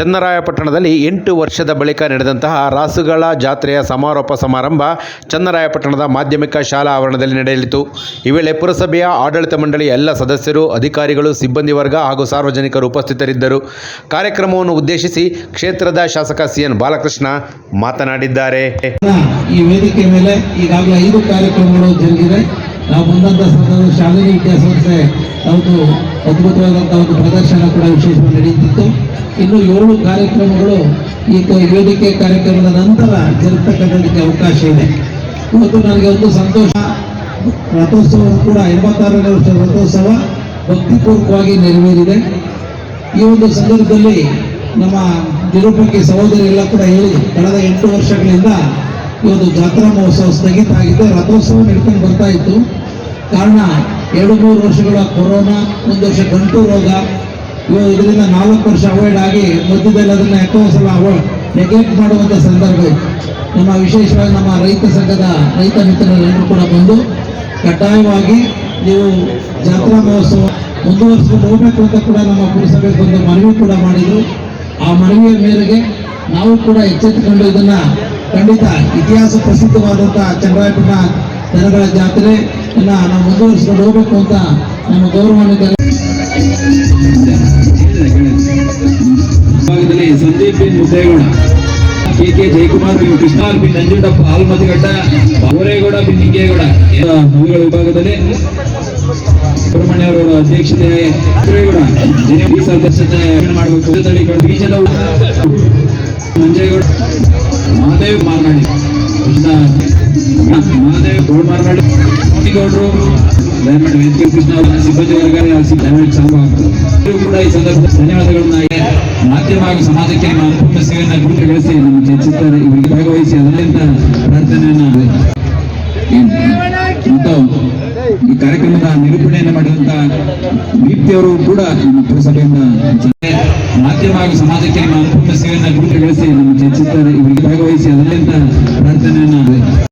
ಚನ್ನರಾಯಪಟ್ಟಣದಲ್ಲಿ ಎಂಟು ವರ್ಷದ ಬಳಿಕ ನಡೆದಂತಹ ರಾಸುಗಳ ಜಾತ್ರೆಯ ಸಮಾರೋಪ ಸಮಾರಂಭ ಚನ್ನರಾಯಪಟ್ಟಣದ ಮಾಧ್ಯಮಿಕ ಶಾಲಾ ಆವರಣದಲ್ಲಿ ನಡೆಯಲಿತು ಈ ವೇಳೆ ಪುರಸಭೆಯ ಆಡಳಿತ ಮಂಡಳಿ ಎಲ್ಲ ಸದಸ್ಯರು, ಅಧಿಕಾರಿಗಳು, ಸಿಬ್ಬಂದಿ ವರ್ಗ ಹಾಗೂ ಸಾರ್ವಜನಿಕರು ಉಪಸ್ಥಿತರಿದ್ದರು. ಕಾರ್ಯಕ್ರಮವನ್ನು ಉದ್ದೇಶಿಸಿ ಕ್ಷೇತ್ರದ ಶಾಸಕ ಸಿ ಎನ್ ಬಾಲಕೃಷ್ಣ ಮಾತನಾಡಿದ್ದಾರೆ. ಈ ವೇದಿಕೆ ಮೇಲೆ ಈಗಾಗಲೇ ಐದು ಕಾರ್ಯಕ್ರಮಗಳು ಜರುಗಿದೆ ನಾವು ಮುಂದಂತ ಶಾಲೆಯ ಒಂದು ಅದ್ಭುತವಾದಂಥ ಒಂದು ಪ್ರದರ್ಶನ ಕೂಡ ವಿಶೇಷವಾಗಿ ನಡೆಯುತ್ತಿತ್ತು. ಇನ್ನು ಏಳು ಕಾರ್ಯಕ್ರಮಗಳು ಈ ವೇದಿಕೆ ಕಾರ್ಯಕ್ರಮದ ನಂತರ ಜರುಗತಕ್ಕಂಥದಕ್ಕೆ ಅವಕಾಶ ಇದೆ. ಇವತ್ತು ನನಗೆ ಒಂದು ಸಂತೋಷ. ರಥೋತ್ಸವ ಕೂಡ ಎಂಬತ್ತಾರನೇ ವರ್ಷದ ರಥೋತ್ಸವ ಭಕ್ತಿಪೂರ್ವಕವಾಗಿ ನೆರವೇರಿದೆ. ಈ ಒಂದು ಸಂದರ್ಭದಲ್ಲಿ ನಮ್ಮ ನಿರೂಪಕಿ ಸಹೋದರಿ ಎಲ್ಲ ಕೂಡ ಹೇಳಿ, ಕಳೆದ ಎಂಟು ವರ್ಷಗಳಿಂದ ಈ ಒಂದು ಜಾತ್ರಾ ಮಹೋತ್ಸವ ಸ್ಥಗಿತ ಆಗಿದೆ ರಥೋತ್ಸವ ನಡ್ಕೊಂಡು ಬರ್ತಾ ಇತ್ತು. ಕಾರಣ ಎರಡು, ಮೂರು ವರ್ಷಗಳ ಕೊರೋನಾ, ಒಂದು ವರ್ಷ ಗಂಟು ರೋಗ ಇದರಿಂದ ನಾಲ್ಕು ವರ್ಷ ಅವಾಯ್ಡ್ ಆಗಿ ಮಧ್ಯದಲ್ಲಿ ಅದನ್ನು ಎಷ್ಟೋ ಸಲ ಅವಾಯ್ಡ್ ನೆಗ್ಲೆಕ್ಟ್ ಮಾಡುವಂಥ ಸಂದರ್ಭ ಇತ್ತು ನಮ್ಮ ವಿಶೇಷವಾಗಿ ನಮ್ಮ ರೈತ ಸಂಘದ ರೈತ ಮಿತ್ರರೆಲ್ಲರೂ ಕೂಡ ಬಂದು ಕಡ್ಡಾಯವಾಗಿ ನೀವು ಜಾತ್ರಾ ಮಹೋತ್ಸವ ಮುಂದುವರಿಸಿಕೊಂಡು ಹೋಗಬೇಕು ಅಂತ ಕೂಡ ನಮ್ಮ ಪುರಸಭೆ ಒಂದು ಮನವಿ ಕೂಡ ಮಾಡಿದ್ರು. ಆ ಮನವಿಯ ಮೇರೆಗೆ ನಾವು ಕೂಡ ಎಚ್ಚೆತ್ತುಕೊಂಡು ಇದನ್ನ ಖಂಡಿತ ಇತಿಹಾಸ ಪ್ರಸಿದ್ಧವಾದಂತಹ ಚಂದ್ರಾಯಪಟ್ಟಣ ದನಗಳ ಜಾತ್ರೆ ನಾವು ಮುಂದುವರಿಸಿಕೊಂಡು ಹೋಗಬೇಕು ಅಂತ ನಮ್ಮ ಗೌರವಾನ್ವಿತ ಬಿನ್ ಮುದ್ದೇಗೌಡ ಕೆ ಕೆ ಜಯಕುಮಾರ್ ಬಿನ್ ಕೃಷ್ಣಾರ್ ಬಿನ್ ನಂಜುಂಡಪ್ಪ ಆಲ್ಮತಿಗಡ್ಡ ಬೋರೇಗೌಡ ಬಿನ್ ನಿಂಗೇಗೌಡ. ಮದುಗಳ ವಿಭಾಗದಲ್ಲಿ ಸುಬ್ರಹ್ಮಣ್ಯ ಅವರ ಅಧ್ಯಕ್ಷತೆ ಸದಸ್ಯತೆ ಮಾಡಬೇಕು. ಬೀಜದ ಮಂಜೇಗೌಡ, ಮಹಾದೇವ್ ಮಾರ್ನಾಡಿ. ಮಹಾದೇವ್ ಗೋಳ್ ಮಾರ್ನಾಡಿ. ಗೌಡರು ದಯಮಾಡಿ ವೇದಿಕೆ ಕೃಷ್ಣ, ಸಿಬ್ಬಂದಿ ವರ್ಗ ದಯಮಾಡಿ ಸಂಭವ ಕೂಡ ಈ ಸಂದರ್ಭದಲ್ಲಿ ಧನ್ಯವಾದಗಳನ್ನ ಮಾಧ್ಯಮ ಹಾಗೂ ಸಮಾಜಕ್ಕೆ ನಿಮ್ಮ ಅದ್ಭುತ ಸೇವೆಯನ್ನು ಗುರುತುಗೊಳಿಸಿ ನಮ್ಮ ಇವರಿಗೆ ಭಾಗವಹಿಸಿ ಅದರಿಂದ ಪ್ರಾರ್ಥನೆಯನ್ನು ಮತ್ತು ಈ ಕಾರ್ಯಕ್ರಮದ ನಿರೂಪಣೆಯನ್ನು ಮಾಡಿದಂತ ದೀಪ್ತಿಯವರು ಕೂಡ ನಮ್ಮ ಪುರಸಭೆಯಿಂದ ಮಾಧ್ಯಮ ಹಾಗೂ ಸಮಾಜಕ್ಕೆ ನಿಮ್ಮ ಅದ್ಭುತ ಸೇವೆಯನ್ನು ಗುರುತುಗೊಳಿಸಿ ನಮ್ಮ ಚರ್ಚಿಸುತ್ತಾರೆ ಇವರಿಗೆ ಭಾಗವಹಿಸಿ ಅದರಿಂದ ಪ್ರಾರ್ಥನೆಯನ್ನ